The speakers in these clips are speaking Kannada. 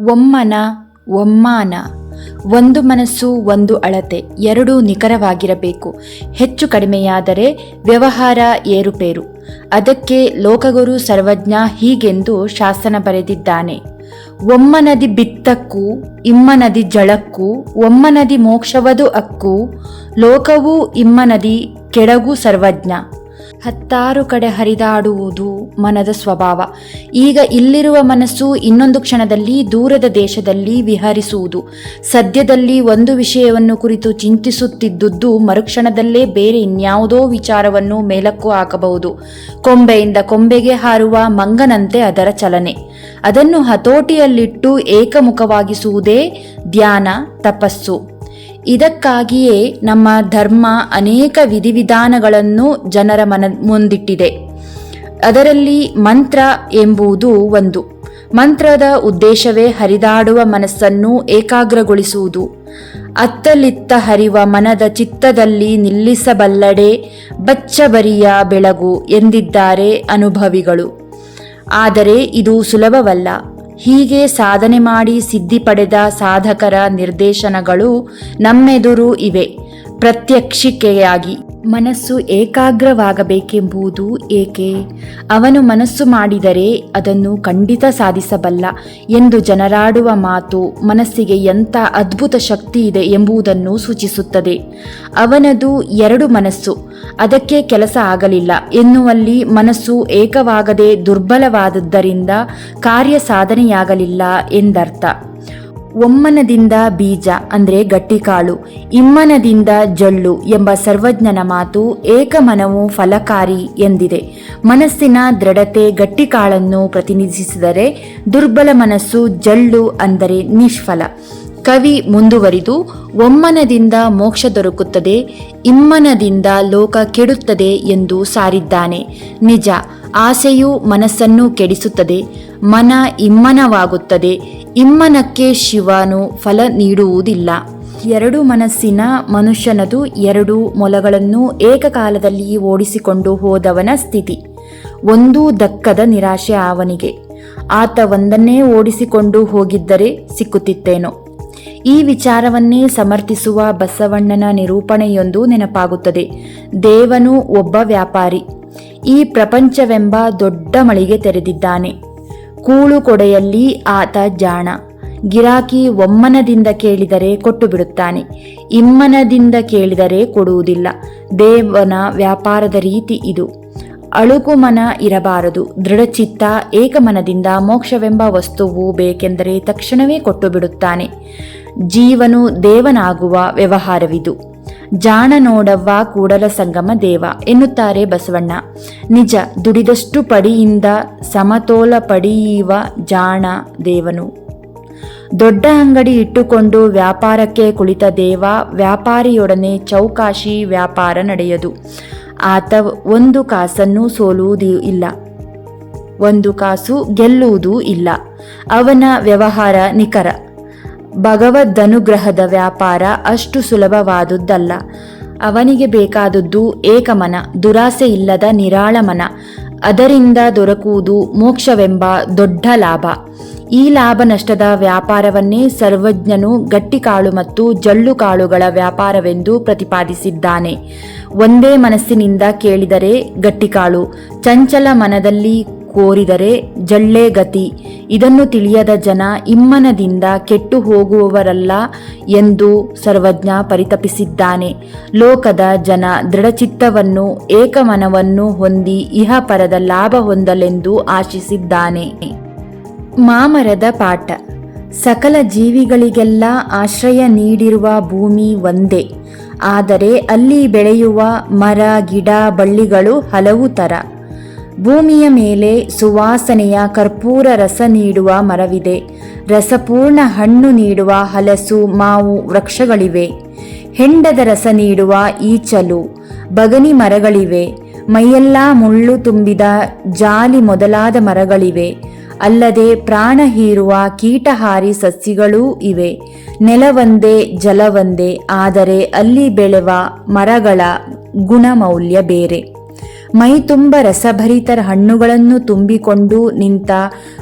ಒಮ್ಮನ, ಒಮ್ಮಾನ. ಒಂದು ಮನಸ್ಸು, ಒಂದು ಅಳತೆ, ಎರಡೂ ನಿಖರವಾಗಿರಬೇಕು. ಹೆಚ್ಚು ಕಡಿಮೆಯಾದರೆ ವ್ಯವಹಾರ ಏರುಪೇರು. ಅದಕ್ಕೆ ಲೋಕಗುರು ಸರ್ವಜ್ಞ ಹೀಗೆಂದು ಶಾಸನ ಬರೆದಿದ್ದಾನೆ. ಒಮ್ಮನದಿ ಬಿತ್ತಕ್ಕೂ, ಇಮ್ಮನದಿ ಜಳಕ್ಕೂ, ಒಮ್ಮನದಿ ಮೋಕ್ಷವದು ಅಕ್ಕೂ, ಲೋಕವೂ ಇಮ್ಮನದಿ ಕೆಡಗು ಸರ್ವಜ್ಞ. ಹತ್ತಾರು ಕಡೆ ಹರಿದಾಡುವುದು ಮನದ ಸ್ವಭಾವ. ಈಗ ಇಲ್ಲಿರುವ ಮನಸ್ಸು ಇನ್ನೊಂದು ಕ್ಷಣದಲ್ಲಿ ದೂರದ ದೇಶದಲ್ಲಿ ವಿಹರಿಸುವುದು. ಸದ್ಯದಲ್ಲಿ ಒಂದು ವಿಷಯವನ್ನು ಕುರಿತು ಚಿಂತಿಸುತ್ತಿದ್ದುದು ಮರುಕ್ಷಣದಲ್ಲೇ ಬೇರೆ ಇನ್ಯಾವುದೋ ವಿಚಾರವನ್ನು ಮೇಲಕ್ಕೂ ಹಾಕಬಹುದು. ಕೊಂಬೆಯಿಂದ ಕೊಂಬೆಗೆ ಹಾರುವ ಮಂಗನಂತೆ ಅದರ ಚಲನೆ. ಅದನ್ನು ಹತೋಟಿಯಲ್ಲಿಟ್ಟು ಏಕಮುಖವಾಗಿಸುವುದೇ ಧ್ಯಾನ, ತಪಸ್ಸು. ಇದಕ್ಕಾಗಿಯೇ ನಮ್ಮ ಧರ್ಮ ಅನೇಕ ವಿಧಿವಿಧಾನಗಳನ್ನು ಜನರ ಮನ ಮುಂದಿಟ್ಟಿದೆ. ಅದರಲ್ಲಿ ಮಂತ್ರ ಎಂಬುದು ಒಂದು. ಮಂತ್ರದ ಉದ್ದೇಶವೇ ಹರಿದಾಡುವ ಮನಸ್ಸನ್ನು ಏಕಾಗ್ರಗೊಳಿಸುವುದು. ಅತ್ತಲಿತ್ತ ಹರಿವ ಮನದ ಚಿತ್ತದಲ್ಲಿ ನಿಲ್ಲಿಸಬಲ್ಲಡೆ ಬಚ್ಚಬರಿಯ ಬೆಳಗು ಎಂದಿದ್ದಾರೆ ಅನುಭವಿಗಳು. ಆದರೆ ಇದು ಸುಲಭವಲ್ಲ. ಹೀಗೆ ಸಾಧನೆ ಮಾಡಿ ಸಿದ್ಧಿ ಪಡೆದ ಸಾಧಕರ ನಿರ್ದೇಶನಗಳು ನಮ್ಮೆದುರು ಇವೆ. ಪ್ರತ್ಯಕ್ಷಿಕೆಯಾಗಿ ಮನಸ್ಸು ಏಕಾಗ್ರವಾಗಬೇಕೆಂಬುದು ಏಕೆ? ಅವನು ಮನಸ್ಸು ಮಾಡಿದರೆ ಅದನ್ನು ಖಂಡಿತ ಸಾಧಿಸಬಲ್ಲ ಎಂದು ಜನರಾಡುವ ಮಾತು ಮನಸ್ಸಿಗೆ ಎಂಥ ಅದ್ಭುತ ಶಕ್ತಿ ಇದೆ ಎಂಬುದನ್ನು ಸೂಚಿಸುತ್ತದೆ. ಅವನದು ಎರಡು ಮನಸ್ಸು, ಅದಕ್ಕೆ ಕೆಲಸ ಆಗಲಿಲ್ಲ ಎನ್ನುವಲ್ಲಿ ಮನಸ್ಸು ಏಕವಾಗದೆ ದುರ್ಬಲವಾದದ್ದರಿಂದ ಕಾರ್ಯ ಸಾಧನೆಯಾಗಲಿಲ್ಲ ಎಂದರ್ಥ. ಒಮ್ಮನದಿಂದ ಬೀಜ, ಅಂದರೆ ಗಟ್ಟಿಕಾಳು, ಇಮ್ಮನದಿಂದ ಜಳ್ಳು ಎಂಬ ಸರ್ವಜ್ಞನ ಮಾತು ಏಕಮನವು ಫಲಕಾರಿ ಎಂದಿದೆ. ಮನಸ್ಸಿನ ದೃಢತೆ ಗಟ್ಟಿಕಾಳನ್ನು ಪ್ರತಿನಿಧಿಸಿದರೆ ದುರ್ಬಲ ಮನಸ್ಸು ಜಳ್ಳು ಅಂದರೆ ನಿಷ್ಫಲ. ಕವಿ ಮುಂದುವರಿದು, ಒಮ್ಮನದಿಂದ ಮೋಕ್ಷ ದೊರಕುತ್ತದೆ, ಇಮ್ಮನದಿಂದ ಲೋಕ ಕೆಡುತ್ತದೆ ಎಂದು ಸಾರಿದ್ದಾನೆ. ನಿಜ, ಆಸೆಯು ಮನಸ್ಸನ್ನು ಕೆಡಿಸುತ್ತದೆ, ಮನ ಇಮ್ಮನವಾಗುತ್ತದೆ ಇಮ್ಮನಕ್ಕೆ ಶಿವನು ಫಲ ನೀಡುವುದಿಲ್ಲ. ಎರಡು ಮನಸ್ಸಿನ ಮನುಷ್ಯನದು ಎರಡು ಮೊಲಗಳನ್ನು ಏಕಕಾಲದಲ್ಲಿ ಓಡಿಸಿಕೊಂಡು ಹೋದವನ ಸ್ಥಿತಿ. ಒಂದೂ ದಕ್ಕದ ನಿರಾಶೆ ಅವನಿಗೆ. ಆತ ಒಂದನ್ನೇ ಓಡಿಸಿಕೊಂಡು ಹೋಗಿದ್ದರೆ ಸಿಕ್ಕುತ್ತಿತ್ತೇನೋ. ಈ ವಿಚಾರವನ್ನೇ ಸಮರ್ಥಿಸುವ ಬಸವಣ್ಣನ ನಿರೂಪಣೆಯೊಂದು ನೆನಪಾಗುತ್ತದೆ. ದೇವನು ಒಬ್ಬ ವ್ಯಾಪಾರಿ. ಈ ಪ್ರಪಂಚವೆಂಬ ದೊಡ್ಡ ಮಳಿಗೆ ತೆರೆದಿದ್ದಾನೆ. ಕೂಳು ಕೊಡೆಯಲ್ಲಿ ಆತ ಜಾಣ. ಗಿರಾಕಿ ಒಮ್ಮನದಿಂದ ಕೇಳಿದರೆ ಕೊಟ್ಟು ಬಿಡುತ್ತಾನೆ ಇಮ್ಮನದಿಂದ ಕೇಳಿದರೆ ಕೊಡುವುದಿಲ್ಲ. ದೇವನ ವ್ಯಾಪಾರದ ರೀತಿ ಇದು. ಅಳುಕು ಮನ ಇರಬಾರದು. ದೃಢಚಿತ್ತ, ಏಕಮನದಿಂದ ಮೋಕ್ಷವೆಂಬ ವಸ್ತುವು ಬೇಕೆಂದರೆ ತಕ್ಷಣವೇ ಕೊಟ್ಟು ಬಿಡುತ್ತಾನೆ ಜೀವನು ದೇವನಾಗುವ ವ್ಯವಹಾರವಿದು. ಜಾಣ ನೋಡವ್ವ ಕೂಡಲ ಸಂಗಮ ದೇವ ಎನ್ನುತ್ತಾರೆ ಬಸವಣ್ಣ. ನಿಜ, ದುಡಿದಷ್ಟು ಪಡಿಯಿಂದ ಸಮತೋಲ ಪಡೆಯುವ ಜಾಣ ದೇವನು. ದೊಡ್ಡ ಅಂಗಡಿ ಇಟ್ಟುಕೊಂಡು ವ್ಯಾಪಾರಕ್ಕೆ ಕುಳಿತ ದೇವ ವ್ಯಾಪಾರಿಯೊಡನೆ ಚೌಕಾಶಿ ವ್ಯಾಪಾರ ನಡೆಯದು. ಆತ ಒಂದು ಕಾಸನ್ನು ಸೋಲುವುದೂ ಇಲ್ಲ. ಒಂದು ಕಾಸು ಗೆಲ್ಲುವುದೂ ಇಲ್ಲ. ಅವನ ವ್ಯವಹಾರ ನಿಖರ. ಭಗವದನುಗ್ರಹದ ವ್ಯಾಪಾರ ಅಷ್ಟು ಸುಲಭವಾದುದ್ದಲ್ಲ. ಅವನಿಗೆ ಬೇಕಾದದ್ದು ಏಕಮನ ದುರಾಸೆ ಇಲ್ಲದ ನಿರಾಳ ಮನ. ಅದರಿಂದ ದೊರಕುವುದು ಮೋಕ್ಷವೆಂಬ ದೊಡ್ಡ ಲಾಭ. ಈ ಲಾಭ ನಷ್ಟದ ವ್ಯಾಪಾರವನ್ನೇ ಸರ್ವಜ್ಞನು ಗಟ್ಟಿಕಾಳು ಮತ್ತು ಜಳ್ಳು ಕಾಳುಗಳ ವ್ಯಾಪಾರವೆಂದು ಪ್ರತಿಪಾದಿಸಿದ್ದಾನೆ. ಒಂದೇ ಮನಸ್ಸಿನಿಂದ ಕೇಳಿದರೆ ಗಟ್ಟಿಕಾಳು. ಚಂಚಲ ಮನದಲ್ಲಿ ಕೋರಿದರೆ ಜಳ್ಳೆ ಗತಿ. ಇದನ್ನು ತಿಳಿಯದ ಜನ ಇಮ್ಮನದಿಂದ ಕೆಟ್ಟು ಹೋಗುವವರಲ್ಲ ಎಂದು ಸರ್ವಜ್ಞ ಪರಿತಪಿಸಿದ್ದಾನೆ. ಲೋಕದ ಜನ ದೃಢಚಿತ್ತವನ್ನು, ಏಕಮನವನ್ನು ಹೊಂದಿ ಇಹಪರದ ಲಾಭ ಹೊಂದಲೆಂದು ಆಶಿಸಿದ್ದಾನೆ. ಮಾಮರದ ಪಾಠ. ಸಕಲ ಜೀವಿಗಳಿಗೆಲ್ಲ ಆಶ್ರಯ ನೀಡಿರುವ ಭೂಮಿ ಒಂದೇ. ಆದರೆ ಅಲ್ಲಿ ಬೆಳೆಯುವ ಮರ, ಗಿಡ, ಬಳ್ಳಿಗಳು ಹಲವು ಥರ. ಭೂಮಿಯ ಮೇಲೆ ಸುವಾಸನೆಯ ಕರ್ಪೂರ ರಸ ನೀಡುವ ಮರವಿದೆ. ರಸಪೂರ್ಣ ಹಣ್ಣು ನೀಡುವ ಹಲಸು, ಮಾವು, ವೃಕ್ಷಗಳಿವೆ. ಹೆಂಡದ ರಸ ನೀಡುವ ಈಚಲು, ಬಗನಿ ಮರಗಳಿವೆ. ಮೈಯೆಲ್ಲ ಮುಳ್ಳು ತುಂಬಿದ ಜಾಲಿ ಮೊದಲಾದ ಮರಗಳಿವೆ. ಅಲ್ಲದೆ ಪ್ರಾಣ ಹೀರುವ ಕೀಟಹಾರಿ ಸಸ್ಯಗಳೂ ಇವೆ. ನೆಲವೊಂದೇ, ಜಲವೊಂದೇ, ಆದರೆ ಅಲ್ಲಿ ಬೆಳೆವ ಮರಗಳ ಗುಣಮೌಲ್ಯ ಬೇರೆ. ಮೈ ತುಂಬ ರಸಭರಿತ ಹಣ್ಣುಗಳನ್ನು ತುಂಬಿಕೊಂಡು ನಿಂತ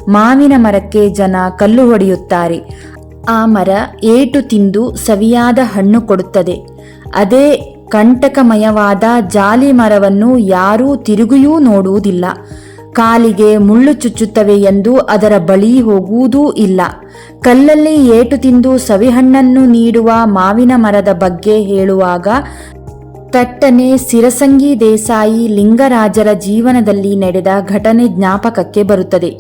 ಮಾವಿನ ಮರಕ್ಕೆ ಜನ ಕಲ್ಲು ಹೊಡೆಯುತ್ತಾರೆ. ಆ ಮರ ಏಟು ತಿಂದು ಸವಿಯಾದ ಹಣ್ಣು ಕೊಡುತ್ತದೆ. ಅದೇ ಕಂಟಕಮಯವಾದ ಜಾಲಿ ಮರವನ್ನು ಯಾರೂ ತಿರುಗಿಯೂ ನೋಡುವುದಿಲ್ಲ. ಕಾಲಿಗೆ ಮುಳ್ಳು ಚುಚ್ಚುತ್ತವೆ ಎಂದು ಅದರ ಬಳಿ ಹೋಗುವುದೂ ಇಲ್ಲ. ಕಲ್ಲಲ್ಲಿ ಏಟು ತಿಂದು ಸವಿಹಣ್ಣನ್ನು ನೀಡುವ ಮಾವಿನ ಮರದ ಬಗ್ಗೆ ಹೇಳುವಾಗ ತಟ್ಟನೆ ಸಿರಸಂಗಿ ದೇಸಾಯಿ ಲಿಂಗರಾಜರ ಜೀವನದಲ್ಲಿ ನಡೆದ ಘಟನೆ ಜ್ಞಾಪಕಕ್ಕೆ ಬರುತ್ತದೆ.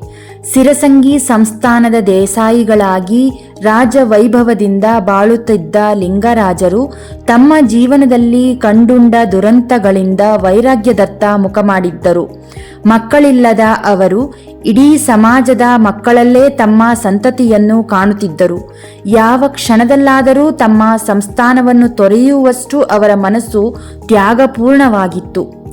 ಸಿರಸಂಗಿ ಸಂಸ್ಥಾನದ ದೇಸಾಯಿಗಳಾಗಿ ರಾಜವೈಭವದಿಂದ ಬಾಳುತ್ತಿದ್ದ ಲಿಂಗರಾಜರು ತಮ್ಮ ಜೀವನದಲ್ಲಿ ಕಂಡುಂಡ ದುರಂತಗಳಿಂದ ವೈರಾಗ್ಯದತ್ತ ಮುಖ ಮಾಡಿದ್ದರು ಮಕ್ಕಳಿಲ್ಲದ ಅವರು ಇಡೀ ಸಮಾಜದ ಮಕ್ಕಳಲ್ಲೇ ತಮ್ಮ ಸಂತತಿಯನ್ನು ಕಾಣುತ್ತಿದ್ದರು. ಯಾವ ಕ್ಷಣದಲ್ಲಾದರೂ ತಮ್ಮ ಸಂಸ್ಥಾನವನ್ನು ತೊರೆಯುವಷ್ಟು ಅವರ ಮನಸ್ಸು ತ್ಯಾಗಪೂರ್ಣವಾಗಿತ್ತು.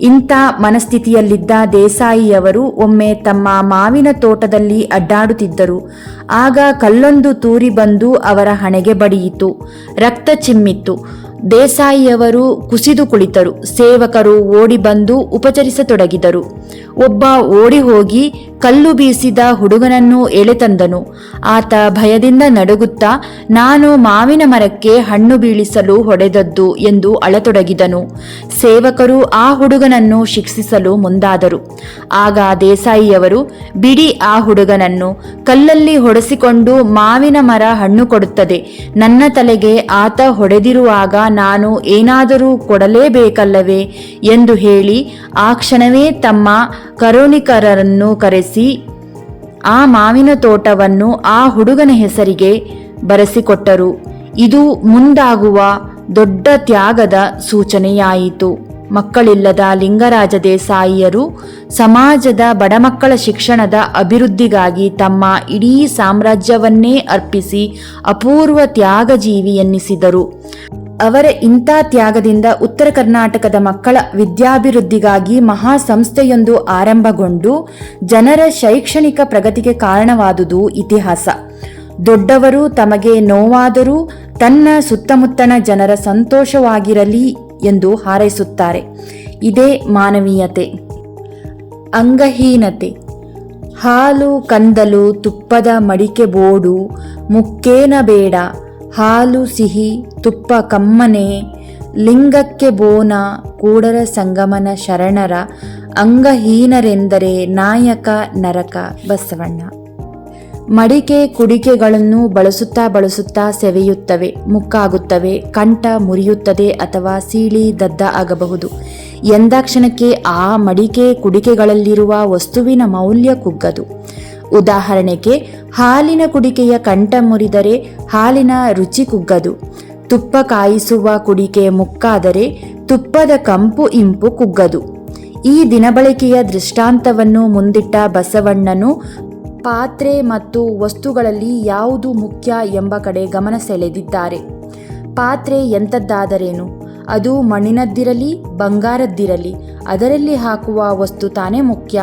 ಇಂಥ ಮನಸ್ಥಿತಿಯಲ್ಲಿದ್ದ ದೇಸಾಯಿಯವರು ಒಮ್ಮೆ ತಮ್ಮ ಮಾವಿನ ತೋಟದಲ್ಲಿ ಅಡ್ಡಾಡುತ್ತಿದ್ದರು. ಆಗ ಕಲ್ಲೊಂದು ತೂರಿ ಬಂದು ಅವರ ಹಣೆಗೆ ಬಡಿಯಿತು. ರಕ್ತ ಚಿಮ್ಮಿತ್ತು. ದೇಸಾಯಿಯವರು ಕುಸಿದು ಕುಳಿತರು. ಸೇವಕರು ಓಡಿ ಬಂದು ಉಪಚರಿಸತೊಡಗಿದರು. ಒಬ್ಬ ಓಡಿ ಹೋಗಿ ಕಲ್ಲು ಬೀಸಿದ ಹುಡುಗನನ್ನು ಎಳೆತಂದನು ಆತ ಭಯದಿಂದ ನಡುಗುತ್ತಾ, ನಾನು ಮಾವಿನ ಮರಕ್ಕೆ ಹಣ್ಣು ಬೀಳಿಸಲು ಹೊಡೆದದ್ದು ಎಂದು ಅಳತೊಡಗಿದನು. ಸೇವಕರು ಆ ಹುಡುಗನನ್ನು ಶಿಕ್ಷಿಸಲು ಮುಂದಾದರು. ಆಗ ದೇಸಾಯಿಯವರು, ಬಿಡಿ ಆ ಹುಡುಗನನ್ನು. ಕಲ್ಲಲ್ಲಿ ಹೊಡೆಸಿಕೊಂಡು ಮಾವಿನ ಮರ ಹಣ್ಣು ಕೊಡುತ್ತದೆ. ನನ್ನ ತಲೆಗೆ ಆತ ಹೊಡೆದಿರುವಾಗ ನಾನು ಏನಾದರೂ ಕೊಡಲೇಬೇಕಲ್ಲವೇ ಎಂದು ಹೇಳಿ ಆ ಕ್ಷಣವೇ ತಮ್ಮ ಕರುಣಿಕರನ್ನು ಕರೆಸಿ ಆ ಮಾವಿನ ತೋಟವನ್ನು ಆ ಹುಡುಗನ ಹೆಸರಿಗೆ ಬರೆಸಿಕೊಟ್ಟರು. ಇದು ಮುಂದಾಗುವ ದೊಡ್ಡ ತ್ಯಾಗದ ಸೂಚನೆಯಾಯಿತು. ಮಕ್ಕಳಿಲ್ಲದ ಲಿಂಗರಾಜ ದೇಸಾಯಿಯರು ಸಮಾಜದ ಬಡಮಕ್ಕಳ ಶಿಕ್ಷಣದ ಅಭಿವೃದ್ಧಿಗಾಗಿ ತಮ್ಮ ಇಡೀ ಸಾಮ್ರಾಜ್ಯವನ್ನೇ ಅರ್ಪಿಸಿ ಅಪೂರ್ವ ತ್ಯಾಗಜೀವಿ ಎನ್ನಿಸಿದರು. ಅವರ ಇಂಥ ತ್ಯಾಗದಿಂದ ಉತ್ತರ ಕರ್ನಾಟಕದ ಮಕ್ಕಳ ವಿದ್ಯಾಭಿವೃದ್ಧಿಗಾಗಿ ಮಹಾ ಸಂಸ್ಥೆಯೊಂದು ಆರಂಭಗೊಂಡು ಜನರ ಶೈಕ್ಷಣಿಕ ಪ್ರಗತಿಗೆ ಕಾರಣವಾದುದು ಇತಿಹಾಸ. ದೊಡ್ಡವರು ತಮಗೆ ನೋವಾದರೂ ತನ್ನ ಸುತ್ತಮುತ್ತನ ಜನರ ಸಂತೋಷವಾಗಿರಲಿ ಎಂದು ಹಾರೈಸುತ್ತಾರೆ. ಇದೇ ಮಾನವೀಯತೆ. ಅಂಗಹೀನತೆ. ಹಾಲು ಕಂದಲು ತುಪ್ಪದ ಮಡಿಕೆ ಬೋಡು ಮುಕ್ಕೇನ ಬೇಡ. ಹಾಲು ಸಿಹಿ, ತುಪ್ಪ ಕಮ್ಮನೆ, ಲಿಂಗಕ್ಕೆ ಬೋನ, ಕೂಡರ ಸಂಗಮನ ಶರಣರ, ಅಂಗಹೀನರೆಂದರೆ ನಾಯಕ, ನರಕ, ಬಸವಣ್ಣ. ಮಡಿಕೆ ಕುಡಿಕೆಗಳನ್ನು ಬಳಸುತ್ತಾ ಬಳಸುತ್ತಾ ಸೆವೆಯುತ್ತವೆ, ಮುಕ್ಕಾಗುತ್ತವೆ, ಕಂಠ ಮುರಿಯುತ್ತದೆ ಅಥವಾ ಸೀಳಿ ದದ್ದ ಆಗಬಹುದು. ಎಂದಾಕ್ಷಣಕ್ಕೆ ಆ ಮಡಿಕೆ ಕುಡಿಕೆಗಳಲ್ಲಿರುವ ವಸ್ತುವಿನ ಮೌಲ್ಯ ಕುಗ್ಗದು. ಉದಾಹರಣೆಗೆ ಹಾಲಿನ ಕುಡಿಕೆಯ ಕಂಠ ಮುರಿದರೆ ಹಾಲಿನ ರುಚಿ ಕುಗ್ಗದು. ತುಪ್ಪ ಕಾಯಿಸುವ ಕುಡಿಕೆ ಮುಕ್ಕಾದರೆ ತುಪ್ಪದ ಕಂಪು ಇಂಪು ಕುಗ್ಗದು. ಈ ದಿನಬಳಕೆಯ ದೃಷ್ಟಾಂತವನ್ನು ಮುಂದಿಟ್ಟ ಬಸವಣ್ಣನು ಪಾತ್ರೆ ಮತ್ತು ವಸ್ತುಗಳಲ್ಲಿ ಯಾವುದು ಮುಖ್ಯ ಎಂಬ ಕಡೆ ಗಮನ ಸೆಳೆದಿದ್ದಾರೆ. ಪಾತ್ರೆ ಎಂಥದ್ದಾದರೇನು? ಅದು ಮಣ್ಣಿನದ್ದಿರಲಿ, ಬಂಗಾರದ್ದಿರಲಿ, ಅದರಲ್ಲಿ ಹಾಕುವ ವಸ್ತು ತಾನೇ ಮುಖ್ಯ.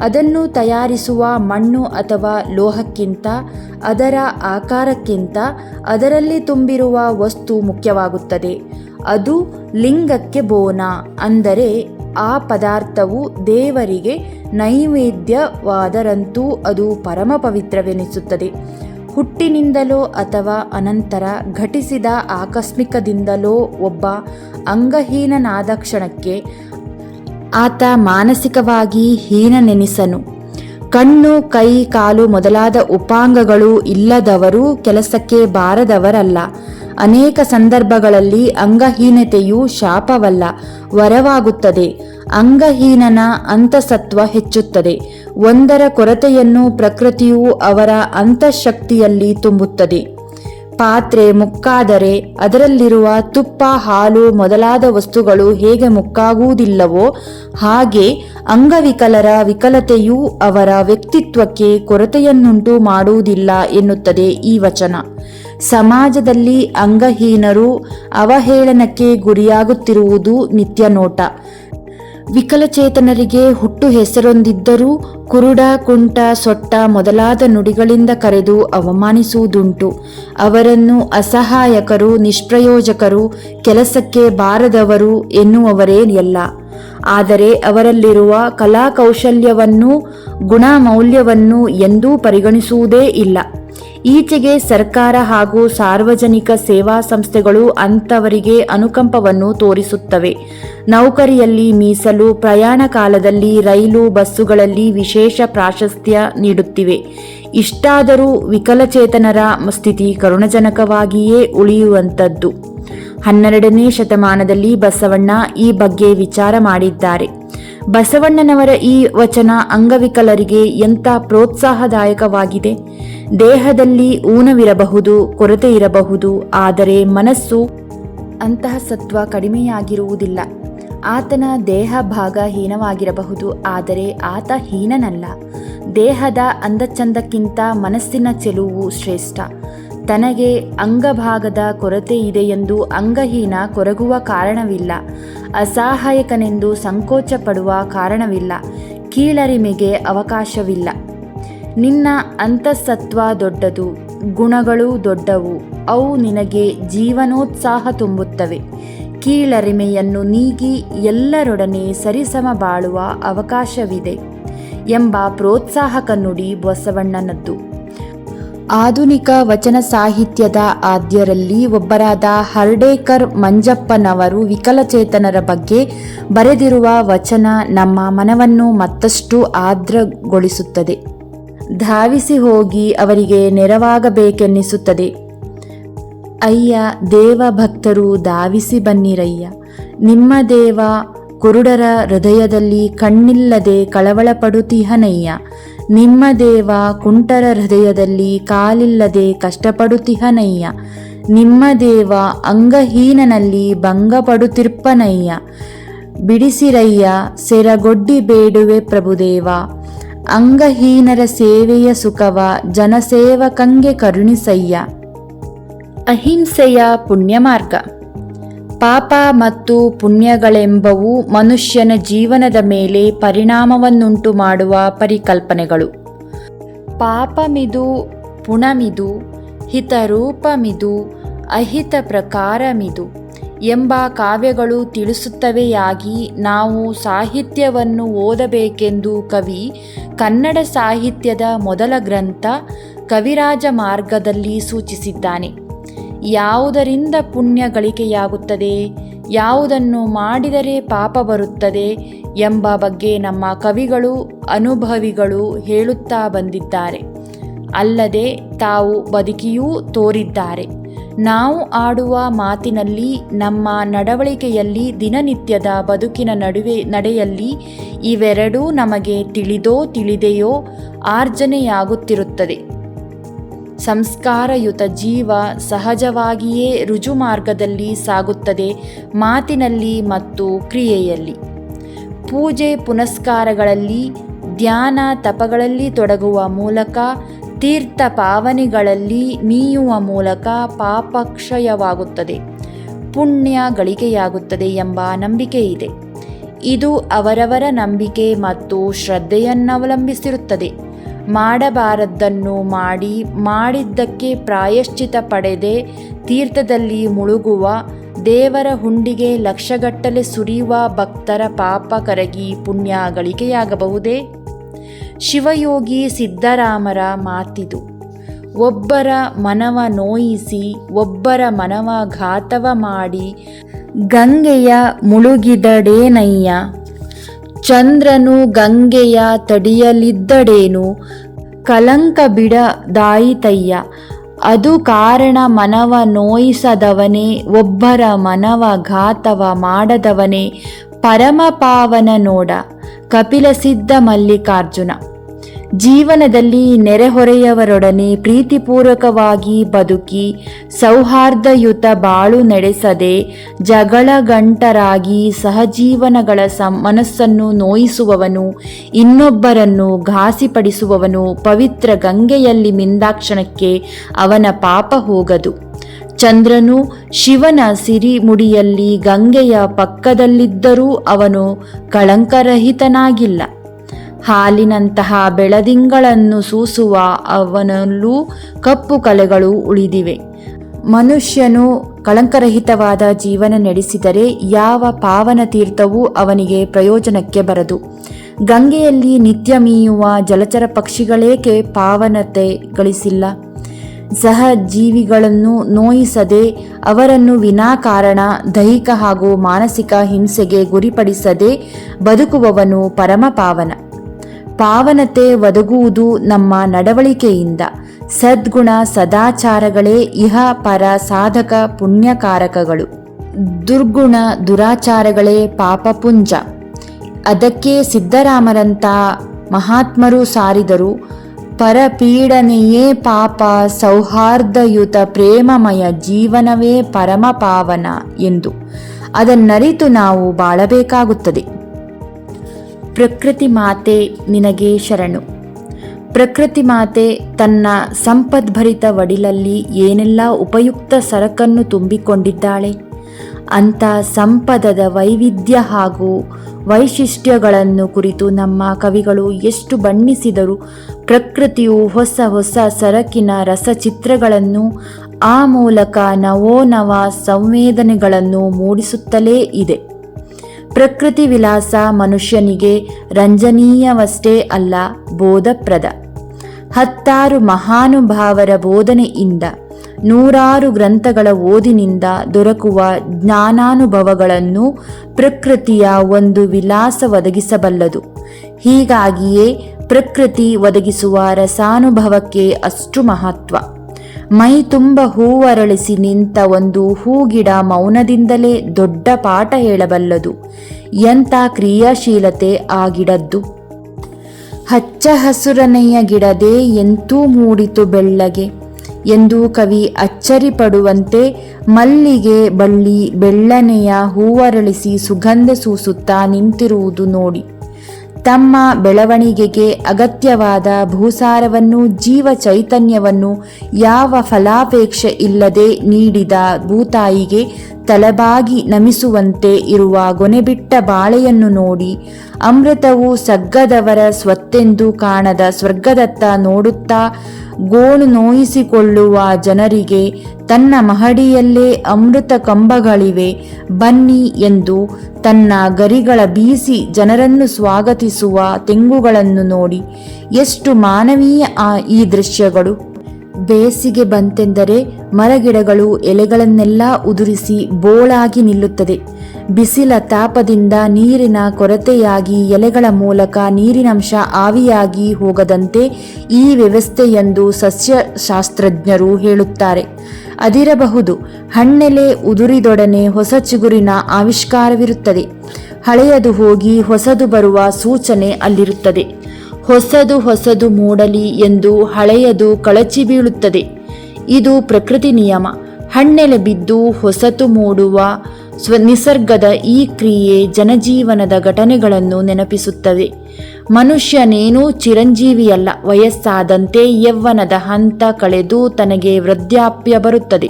ಅದನ್ನು ತಯಾರಿಸುವ ಮಣ್ಣು ಅಥವಾ ಲೋಹಕ್ಕಿಂತ, ಅದರ ಆಕಾರಕ್ಕಿಂತ, ಅದರಲ್ಲಿ ತುಂಬಿರುವ ವಸ್ತು ಮುಖ್ಯವಾಗುತ್ತದೆ. ಅದು ಲಿಂಗಕ್ಕೆ ಬೋನ, ಅಂದರೆ ಆ ಪದಾರ್ಥವು ದೇವರಿಗೆ ನೈವೇದ್ಯವಾದರಂತೂ ಅದು ಪರಮ ಪವಿತ್ರವೆನಿಸುತ್ತದೆ ಹುಟ್ಟಿನಿಂದಲೋ ಅಥವಾ ಅನಂತರ ಘಟಿಸಿದ ಆಕಸ್ಮಿಕದಿಂದಲೋ ಒಬ್ಬ ಅಂಗಹೀನನಾದ ಕ್ಷಣಕ್ಕೆ ಆತ ಮಾನಸಿಕವಾಗಿ ಹೀನನೆನಿಸನು. ಕಣ್ಣು, ಕೈ, ಕಾಲು ಮೊದಲಾದ ಉಪಾಂಗಗಳು ಇಲ್ಲದವರು ಕೆಲಸಕ್ಕೆ ಬಾರದವರಲ್ಲ. ಅನೇಕ ಸಂದರ್ಭಗಳಲ್ಲಿ ಅಂಗಹೀನತೆಯು ಶಾಪವಲ್ಲ, ವರವಾಗುತ್ತದೆ. ಅಂಗಹೀನನ ಅಂತಸತ್ವ ಹೆಚ್ಚುತ್ತದೆ. ಒಂದರ ಕೊರತೆಯನ್ನು ಪ್ರಕೃತಿಯು ಅವರ ಅಂತಃಶಕ್ತಿಯಲ್ಲಿ ತುಂಬುತ್ತದೆ. ಪಾತ್ರೆ ಮುಕ್ಕಾದರೆ ಅದರಲ್ಲಿರುವ ತುಪ್ಪ, ಹಾಲು ಮೊದಲಾದ ವಸ್ತುಗಳು ಹೇಗೆ ಮುಕ್ಕಾಗುವುದಿಲ್ಲವೋ ಹಾಗೆ ಅಂಗವಿಕಲರ ವಿಕಲತೆಯು ಅವರ ವ್ಯಕ್ತಿತ್ವಕ್ಕೆ ಕೊರತೆಯನ್ನುಂಟು ಮಾಡುವುದಿಲ್ಲ ಎನ್ನುತ್ತದೆ ಈ ವಚನ. ಸಮಾಜದಲ್ಲಿ ಅಂಗಹೀನರು ಅವಹೇಳನಕ್ಕೆ ಗುರಿಯಾಗುತ್ತಿರುವುದು ನಿತ್ಯ ನೋಟ ವಿಕಲಚೇತನರಿಗೆ ಹುಟ್ಟು ಹೆಸರೊಂದಿದ್ದರೂ ಕುರುಡ, ಕುಂಟ, ಸೊಟ್ಟ ಮೊದಲಾದ ನುಡಿಗಳಿಂದ ಕರೆದು ಅವಮಾನಿಸುವುದುಂಟು. ಅವರನ್ನು ಅಸಹಾಯಕರು, ನಿಷ್ಪ್ರಯೋಜಕರು, ಕೆಲಸಕ್ಕೆ ಬಾರದವರು ಎನ್ನುವವರೇ ಎಲ್ಲ ಆದರೆ ಅವರಲ್ಲಿರುವ ಕಲಾಕೌಶಲ್ಯವನ್ನು, ಗುಣಮೌಲ್ಯವನ್ನು ಎಂದೂ ಪರಿಗಣಿಸುವುದೇ ಇಲ್ಲ. ಈಚೆಗೆ ಸರ್ಕಾರ ಹಾಗೂ ಸಾರ್ವಜನಿಕ ಸೇವಾ ಸಂಸ್ಥೆಗಳು ಅಂಥವರಿಗೆ ಅನುಕಂಪವನ್ನು ತೋರಿಸುತ್ತವೆ. ನೌಕರಿಯಲ್ಲಿ ಮೀಸಲು, ಪ್ರಯಾಣ ಕಾಲದಲ್ಲಿ ರೈಲು ಬಸ್ಸುಗಳಲ್ಲಿ ವಿಶೇಷ ಪ್ರಾಶಸ್ತ್ಯ ನೀಡುತ್ತಿವೆ. ಇಷ್ಟಾದರೂ ವಿಕಲಚೇತನರ ಸ್ಥಿತಿ ಕರುಣಜನಕವಾಗಿಯೇ ಉಳಿಯುವಂಥದ್ದು. ಹನ್ನೆರಡನೇ ಶತಮಾನದಲ್ಲಿ ಬಸವಣ್ಣ ಈ ಬಗ್ಗೆ ವಿಚಾರ ಮಾಡಿದ್ದಾರೆ. ಬಸವಣ್ಣನವರ ಈ ವಚನ ಅಂಗವಿಕಲರಿಗೆ ಎಂಥ ಪ್ರೋತ್ಸಾಹದಾಯಕವಾಗಿದೆ. ದೇಹದಲ್ಲಿ ಊನವಿರಬಹುದು, ಕೊರತೆ ಇರಬಹುದು, ಆದರೆ ಮನಸ್ಸು ಅಂತಹ ಸತ್ವ ಕಡಿಮೆಯಾಗಿರುವುದಿಲ್ಲ. ಆತನ ದೇಹ ಭಾಗ ಹೀನವಾಗಿರಬಹುದು, ಆದರೆ ಆತ ಹೀನನಲ್ಲ. ದೇಹದ ಅಂದಚಂದಕ್ಕಿಂತ ಮನಸ್ಸಿನ ಚೆಲುವು ಶ್ರೇಷ್ಠ. ತನಗೆ ಅಂಗಭಾಗದ ಕೊರತೆ ಇದೆ ಎಂದು ಅಂಗಹೀನ ಕೊರಗುವ ಕಾರಣವಿಲ್ಲ. ಅಸಹಾಯಕನೆಂದು ಸಂಕೋಚ ಪಡುವ ಕಾರಣವಿಲ್ಲ. ಕೀಳರಿಮೆಗೆ ಅವಕಾಶವಿಲ್ಲ. ನಿನ್ನ ಅಂತಸತ್ವ ದೊಡ್ಡದು, ಗುಣಗಳು ದೊಡ್ಡವು. ಅವು ನಿನಗೆ ಜೀವನೋತ್ಸಾಹ ತುಂಬುತ್ತವೆ. ಕೀಳರಿಮೆಯನ್ನು ನೀಗಿ ಎಲ್ಲರೊಡನೆ ಸರಿಸಮ ಬಾಳುವ ಅವಕಾಶವಿದೆ ಎಂಬ ಪ್ರೋತ್ಸಾಹಕ ನುಡಿ ಬಸವಣ್ಣನದ್ದು. ಆಧುನಿಕ ವಚನ ಸಾಹಿತ್ಯದ ಆದ್ಯರಲ್ಲಿ ಒಬ್ಬರಾದ ಹರ್ಡೇಕರ್ ಮಂಜಪ್ಪನವರು ವಿಕಲಚೇತನರ ಬಗ್ಗೆ ಬರೆದಿರುವ ವಚನ ನಮ್ಮ ಮನವನ್ನು ಮತ್ತಷ್ಟು ಆರ್ದ್ರಗೊಳಿಸುತ್ತದೆ. ಧಾವಿಸಿ ಹೋಗಿ ಅವರಿಗೆ ನೆರವಾಗಬೇಕೆನ್ನಿಸುತ್ತದೆ. ಅಯ್ಯ ದೇವ ಭಕ್ತರು ಧಾವಿಸಿ ಬನ್ನಿರಯ್ಯ. ನಿಮ್ಮ ದೇವ ಕುರುಡರ ಹೃದಯದಲ್ಲಿ ಕಣ್ಣಿಲ್ಲದೆ ಕಳವಳ ಪಡುತ್ತಿಹನಯ್ಯ ನಿಮ್ಮ ದೇವ ಕುಂಟರ ಹೃದಯದಲ್ಲಿ ಕಾಲಿಲ್ಲದೆ ಕಷ್ಟಪಡುತ್ತಿಹನಯ್ಯ ನಿಮ್ಮ ದೇವ ಅಂಗಹೀನನಲ್ಲಿ ಭಂಗಪಡುತ್ತಿರ್ಪನಯ್ಯ ಬಿಡಿಸಿರಯ್ಯ, ಸೆರಗೊಡ್ಡಿ ಬೇಡುವೆ ಪ್ರಭುದೇವ. ಅಂಗಹೀನರ ಸೇವೆಯ ಸುಖವ ಜನಸೇವಕಂಗೆ ಕರುಣಿಸಯ್ಯ. ಅಹಿಂಸೆಯ ಪುಣ್ಯಮಾರ್ಗ. ಪಾಪ ಮತ್ತು ಪುಣ್ಯಗಳೆಂಬವು ಮನುಷ್ಯನ ಜೀವನದ ಮೇಲೆ ಪರಿಣಾಮವನ್ನುಂಟು ಮಾಡುವ ಪರಿಕಲ್ಪನೆಗಳು. ಪಾಪಮಿದು, ಪುಣಮಿದು, ಹಿತರೂಪಮಿದು, ಅಹಿತ ಪ್ರಕಾರಮಿದು ಎಂಬ ಕಾವ್ಯಗಳು ತಿಳಿಸುತ್ತವೆಯಾಗಿ ನಾವು ಸಾಹಿತ್ಯವನ್ನು ಓದಬೇಕೆಂದು ಕವಿ ಕನ್ನಡ ಸಾಹಿತ್ಯದ ಮೊದಲ ಗ್ರಂಥ ಕವಿರಾಜ ಮಾರ್ಗದಲ್ಲಿ ಸೂಚಿಸಿದ್ದಾನೆ. ಯಾವುದರಿಂದ ಪುಣ್ಯ ಗಳಿಕೆಯಾಗುತ್ತದೆ, ಯಾವುದನ್ನು ಮಾಡಿದರೆ ಪಾಪ ಬರುತ್ತದೆ ಎಂಬ ಬಗ್ಗೆ ನಮ್ಮ ಕವಿಗಳು, ಅನುಭವಿಗಳು ಹೇಳುತ್ತಾ ಬಂದಿದ್ದಾರೆ. ಅಲ್ಲದೆ ತಾವು ಬದುಕಿಯೂ ತೋರಿದ್ದಾರೆ. ನಾವು ಆಡುವ ಮಾತಿನಲ್ಲಿ, ನಮ್ಮ ನಡವಳಿಕೆಯಲ್ಲಿ, ದಿನನಿತ್ಯದ ಬದುಕಿನ ನಡುವೆ, ನಡೆಯಲ್ಲಿ ಇವೆರಡೂ ನಮಗೆ ತಿಳಿದೋ ತಿಳಿದೆಯೋ ಆರ್ಜನೆಯಾಗುತ್ತಿರುತ್ತದೆ. ಸಂಸ್ಕಾರಯುತ ಜೀವ ಸಹಜವಾಗಿಯೇ ರುಜು ಮಾರ್ಗದಲ್ಲಿ ಸಾಗುತ್ತದೆ ಮಾತಿನಲ್ಲಿ ಮತ್ತು ಕ್ರಿಯೆಯಲ್ಲಿ. ಪೂಜೆ ಪುನಸ್ಕಾರಗಳಲ್ಲಿ, ಧ್ಯಾನ ತಪಗಳಲ್ಲಿ ತೊಡಗುವ ಮೂಲಕ, ತೀರ್ಥ ಪಾವನೆಗಳಲ್ಲಿ ಮೀಯುವ ಮೂಲಕ ಪಾಪಕ್ಷಯವಾಗುತ್ತದೆ. ಪುಣ್ಯ ಗಳಿಕೆಯಾಗುತ್ತದೆ ಎಂಬ ನಂಬಿಕೆ ಇದೆ. ಇದು ಅವರವರ ನಂಬಿಕೆ ಮತ್ತು ಶ್ರದ್ಧೆಯನ್ನವಲಂಬಿಸಿರುತ್ತದೆ. ಮಾಡಬಾರದ್ದನ್ನು ಮಾಡಿ, ಮಾಡಿದ್ದಕ್ಕೆ ಪ್ರಾಯಶ್ಚಿತ ಪಡೆದೆ, ತೀರ್ಥದಲ್ಲಿ ಮುಳುಗುವ, ದೇವರ ಹುಂಡಿಗೆ ಲಕ್ಷಗಟ್ಟಲೆ ಸುರಿಯುವ ಭಕ್ತರ ಪಾಪ ಕರಗಿ ಪುಣ್ಯ ಗಳಿಕೆಯಾಗಬಹುದೇ ಶಿವಯೋಗಿ ಸಿದ್ದರಾಮರ ಮಾತಿದು, ಒಬ್ಬರ ಮನವ ನೋಯಿಸಿ, ಒಬ್ಬರ ಮನವ ಘಾತವ ಮಾಡಿ, ಗಂಗೆಯ ಮುಳುಗಿದಡೇನಯ್ಯ? ಚಂದ್ರನು ಗಂಗೆಯ ತಡಿಯಲಿದ್ದಡೇನು? ಕಲಂಕ ಬಿಡದಾಯಿತಯ್ಯ ಅದು ಕಾರಣ ಮನವ ನೋಯಿಸದವನೇ, ಒಬ್ಬರ ಮನವ ಘಾತವ ಮಾಡದವನೇ ಪರಮ ಪಾವನ ನೋಡ, ಕಪಿಲಸಿದ್ಧ ಮಲ್ಲಿಕಾರ್ಜುನ. ಜೀವನದಲ್ಲಿ ನೆರೆಹೊರೆಯವರೊಡನೆ ಪ್ರೀತಿಪೂರ್ವಕವಾಗಿ ಬದುಕಿ ಸೌಹಾರ್ದಯುತ ಬಾಳು ನಡೆಸದೆ ಜಗಳಗಂಟರಾಗಿ ಸಹಜೀವನಗಳ ಸ, ಮನಸ್ಸನ್ನು ನೋಯಿಸುವವನು, ಇನ್ನೊಬ್ಬರನ್ನು ಘಾಸಿಪಡಿಸುವವನು ಪವಿತ್ರ ಗಂಗೆಯಲ್ಲಿ ಮಿಂದಾಕ್ಷಣಕ್ಕೆ ಅವನ ಪಾಪ ಹೋಗದು. ಚಂದ್ರನು ಶಿವನ ಸಿರಿಮುಡಿಯಲ್ಲಿ ಗಂಗೆಯ ಪಕ್ಕದಲ್ಲಿದ್ದರೂ ಅವನು ಕಳಂಕರಹಿತನಾಗಿಲ್ಲ. ಹಾಲಿನಂತಹ ಬೆಳದಿಂಗಳನ್ನು ಸೂಸುವ ಅವನಲ್ಲೂ ಕಪ್ಪು ಕಲೆಗಳು ಉಳಿದಿವೆ. ಮನುಷ್ಯನು ಕಳಂಕರಹಿತವಾದ ಜೀವನ ನಡೆಸಿದರೆ ಯಾವ ಪಾವನ ತೀರ್ಥವೂ ಅವನಿಗೆ ಪ್ರಯೋಜನಕ್ಕೆ ಬರದು. ಗಂಗೆಯಲ್ಲಿ ನಿತ್ಯ ಮೀಯುವ ಜಲಚರ ಪಕ್ಷಿಗಳೇಕೆ ಪಾವನತೆ ಗಳಿಸಿಲ್ಲ? ಸಹ ಜೀವಿಗಳನ್ನು ನೋಯಿಸದೆ ಅವರನ್ನು ವಿನಾಕಾರಣ ದೈಹಿಕ ಹಾಗೂ ಮಾನಸಿಕ ಹಿಂಸೆಗೆ ಗುರಿಪಡಿಸದೆ ಬದುಕುವವನು ಪರಮ ಪಾವನ. ಪಾವನತೆ ಒದಗುವುದು ನಮ್ಮ ನಡವಳಿಕೆಯಿಂದ. ಸದ್ಗುಣ ಸದಾಚಾರಗಳೇ ಇಹ ಪರ ಸಾಧಕ ಪುಣ್ಯಕಾರಕಗಳು. ದುರ್ಗುಣ ದುರಾಚಾರಗಳೇ ಪಾಪಪುಂಜ. ಅದಕ್ಕೆ ಸಿದ್ದರಾಮರಂತ ಮಹಾತ್ಮರು ಸಾರಿದರು ಪರಪೀಡನೆಯೇ ಪಾಪ, ಸೌಹಾರ್ದಯುತ ಪ್ರೇಮಮಯ ಜೀವನವೇ ಪರಮ ಪಾವನ ಎಂದು. ಅದನ್ನರಿತು ನಾವು ಬಾಳಬೇಕಾಗುತ್ತದೆ. ಪ್ರಕೃತಿ ಮಾತೆ ನಿನಗೆ ಶರಣು. ಪ್ರಕೃತಿ ಮಾತೆ ತನ್ನ ಸಂಪದ್ಭರಿತ ಒಡಿಲಲ್ಲಿ ಏನೆಲ್ಲ ಉಪಯುಕ್ತ ಸರಕನ್ನು ತುಂಬಿಕೊಂಡಿದ್ದಾಳೆ. ಅಂಥ ಸಂಪದದ ವೈವಿಧ್ಯ ಹಾಗೂ ವೈಶಿಷ್ಟ್ಯಗಳನ್ನು ಕುರಿತು ನಮ್ಮ ಕವಿಗಳು ಎಷ್ಟು ಬಣ್ಣಿಸಿದರು ಪ್ರಕೃತಿಯು ಹೊಸ ಹೊಸ ಸರಕಿನ ರಸಚಿತ್ರಗಳನ್ನು, ಆ ಮೂಲಕ ನವೋನವ ಸಂವೇದನೆಗಳನ್ನು ಮೂಡಿಸುತ್ತಲೇ ಇದೆ. ಪ್ರಕೃತಿ ವಿಲಾಸ ಮನುಷ್ಯನಿಗೆ ರಂಜನೀಯವಷ್ಟೇ ಅಲ್ಲ, ಬೋಧಪ್ರದ. ಹತ್ತಾರು ಮಹಾನುಭಾವರ ಬೋಧನೆಯಿಂದ, ನೂರಾರು ಗ್ರಂಥಗಳ ಓದಿನಿಂದ ದೊರಕುವ ಜ್ಞಾನಾನುಭವಗಳನ್ನು ಪ್ರಕೃತಿಯ ಒಂದು ವಿಲಾಸ ಒದಗಿಸಬಲ್ಲದು. ಹೀಗಾಗಿಯೇ ಪ್ರಕೃತಿ ಒದಗಿಸುವ ರಸಾನುಭವಕ್ಕೆ ಅಷ್ಟು ಮಹತ್ವ. ಮೈ ತುಂಬ ಹೂವರಳಿಸಿ ನಿಂತ ಒಂದು ಹೂಗಿಡ ಮೌನದಿಂದಲೇ ದೊಡ್ಡ ಪಾಠ ಹೇಳಬಲ್ಲದು. ಎಂಥ ಕ್ರಿಯಾಶೀಲತೆ ಆ ಗಿಡದ್ದು. ಹಚ್ಚ ಹಸುರನೆಯ ಗಿಡದೇ ಎಂತೂ ಮೂಡಿತು ಬೆಳ್ಳಗೆ. ಎಂದು ಕವಿ ಅಚ್ಚರಿ ಪಡುವಂತೆ ಮಲ್ಲಿಗೆ ಬಳ್ಳಿ ಬೆಳ್ಳನೆಯ ಹೂವರಳಿಸಿ ಸುಗಂಧ ಸೂಸುತ್ತಾ ನಿಂತಿರುವುದು ನೋಡಿ. ತಮ್ಮ ಬೆಳವಣಿಗೆಗೆ ಅಗತ್ಯವಾದ ಭೂಸಾರವನ್ನು, ಜೀವ ಚೈತನ್ಯವನ್ನು ಯಾವ ಫಲಾಪೇಕ್ಷೆ ಇಲ್ಲದೆ ನೀಡಿದ ಭೂತಾಯಿಗೆ ತಲೆಬಾಗಿ ನಮಿಸುವಂತೆ ಇರುವ ಗೊನೆಬಿಟ್ಟ ಬಾಳೆಯನ್ನು ನೋಡಿ ಅಮೃತವು ಸಗ್ಗದವರ ಸ್ವತ್ತೆಂದು ಕಾಣದ ಸ್ವರ್ಗದತ್ತ ನೋಡುತ್ತಾ ಗೋಳು ನೋಯಿಸಿಕೊಳ್ಳುವ ಜನರಿಗೆ ತನ್ನ ಮಹಡಿಯಲ್ಲೇ ಅಮೃತ ಕಂಬಗಳಿವೆ. ಬನ್ನಿ ಎಂದು ತನ್ನ ಗರಿಗಳ ಬೀಸಿ ಜನರನ್ನು ಸ್ವಾಗತಿಸುವ ತೆಂಗುಗಳನ್ನು ನೋಡಿ. ಎಷ್ಟು ಮಾನವೀಯ ಆ ಈ ದೃಶ್ಯಗಳು. ಬೇಸಿಗೆ ಬಂತೆಂದರೆ ಮರಗಿಡಗಳು ಎಲೆಗಳನ್ನೆಲ್ಲ ಉದುರಿಸಿ ಬೋಳಾಗಿ ನಿಲ್ಲುತ್ತದೆ. ಬಿಸಿಲ ತಾಪದಿಂದ ನೀರಿನ ಕೊರತೆಯಾಗಿ ಎಲೆಗಳ ಮೂಲಕ ನೀರಿನಂಶ ಆವಿಯಾಗಿ ಹೋಗದಂತೆ ಈ ವ್ಯವಸ್ಥೆಯೆಂದು ಸಸ್ಯಶಾಸ್ತ್ರಜ್ಞರು ಹೇಳುತ್ತಾರೆ. ಅದಿರಬಹುದು, ಹಣ್ಣೆಲೆ ಉದುರಿದೊಡನೆ ಹೊಸ ಚಿಗುರಿನ ಆವಿಷ್ಕಾರವಿರುತ್ತದೆ. ಹಳೆಯದು ಹೋಗಿ ಹೊಸದು ಬರುವ ಸೂಚನೆ ಅಲ್ಲಿರುತ್ತದೆ. ಹೊಸದು ಹೊಸದು ಮೂಡಲಿ ಎಂದು ಹಳೆಯದು ಕಳಚಿ ಬೀಳುತ್ತದೆ. ಇದು ಪ್ರಕೃತಿ ನಿಯಮ. ಹಣ್ಣೆಲೆ ಬಿದ್ದು ಹೊಸತು ಮೂಡುವ ಸ್ವ ನಿಸರ್ಗದ ಈ ಕ್ರಿಯೆ ಜನಜೀವನದ ಘಟನೆಗಳನ್ನು ನೆನಪಿಸುತ್ತವೆ. ಮನುಷ್ಯನೇನೂ ಚಿರಂಜೀವಿಯಲ್ಲ, ವಯಸ್ಸಾದಂತೆ ಯೌವನದ ಹಂತ ಕಳೆದು ತನಗೆ ವೃದ್ಧಾಪ್ಯ ಬರುತ್ತದೆ.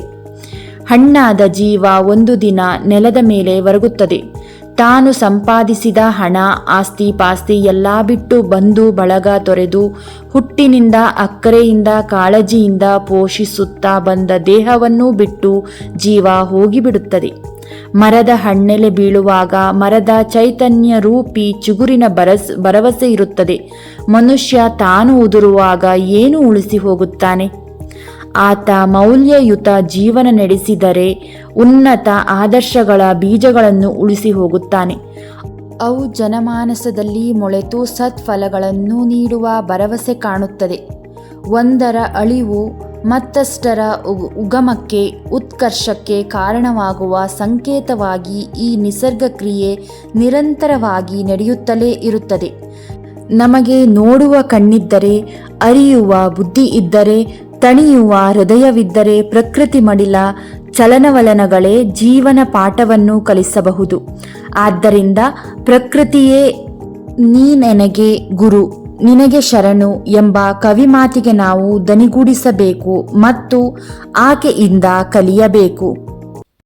ಹಣ್ಣಾದ ಜೀವ ಒಂದು ದಿನ ನೆಲದ ಮೇಲೆ ಒರಗುತ್ತದೆ. ತಾನು ಸಂಪಾದಿಸಿದ ಹಣ ಆಸ್ತಿ ಪಾಸ್ತಿ ಎಲ್ಲ ಬಿಟ್ಟು ಬಂದು ಬಳಗ ತೊರೆದು ಹುಟ್ಟಿನಿಂದ ಅಕ್ಕರೆಯಿಂದ ಕಾಳಜಿಯಿಂದ ಪೋಷಿಸುತ್ತಾ ಬಂದ ದೇಹವನ್ನು ಬಿಟ್ಟು ಜೀವ ಹೋಗಿಬಿಡುತ್ತದೆ. ಮರದ ಹಣ್ಣೆಲೆ ಬೀಳುವಾಗ ಮರದ ಚೈತನ್ಯ ರೂಪಿ ಚಿಗುರಿನ ಬರಸ್, ಭರವಸೆ ಇರುತ್ತದೆ. ಮನುಷ್ಯ ತಾನು ಉದುರುವಾಗ ಏನು ಉಳಿಸಿ ಹೋಗುತ್ತಾನೆ? ಆತ ಮೌಲ್ಯಯುತ ಜೀವನ ನಡೆಸಿದರೆ ಉನ್ನತ ಆದರ್ಶಗಳ ಬೀಜಗಳನ್ನು ಉಳಿಸಿ ಹೋಗುತ್ತಾನೆ. ಅವು ಜನಮಾನಸದಲ್ಲಿ ಮೊಳೆತು ಸತ್ಫಲಗಳನ್ನು ನೀಡುವ ಭರವಸೆ ಕಾಣುತ್ತದೆ. ಒಂದರ ಅಳಿವು ಮತ್ತಷ್ಟರ ಉಗ್- ಉಗಮಕ್ಕೆ, ಉತ್ಕರ್ಷಕ್ಕೆ ಕಾರಣವಾಗುವ ಸಂಕೇತವಾಗಿ ಈ ನಿಸರ್ಗ ಕ್ರಿಯೆ ನಿರಂತರವಾಗಿ ನಡೆಯುತ್ತಲೇ ಇರುತ್ತದೆ. ನಮಗೆ ನೋಡುವ ಕಣ್ಣಿದ್ದರೆ, ಅರಿಯುವ ಬುದ್ಧಿ ಇದ್ದರೆ, ತಣಿಯುವ ಹೃದಯವಿದ್ದರೆ ಪ್ರಕೃತಿ ಮಡಿಲ ಚಲನವಲನಗಳೇ ಜೀವನ ಪಾಠವನ್ನು ಕಲಿಸಬಹುದು. ಆದ್ದರಿಂದ ಪ್ರಕೃತಿಯೇ ನೀ ನನಗೆ ಗುರು. ನಿನಗೆ ಶರಣು ಎಂಬ ಕವಿಮಾತಿಗೆ ನಾವು ದನಿಗೂಡಿಸಬೇಕು ಮತ್ತು ಆಕೆಯಿಂದ ಕಲಿಯಬೇಕು.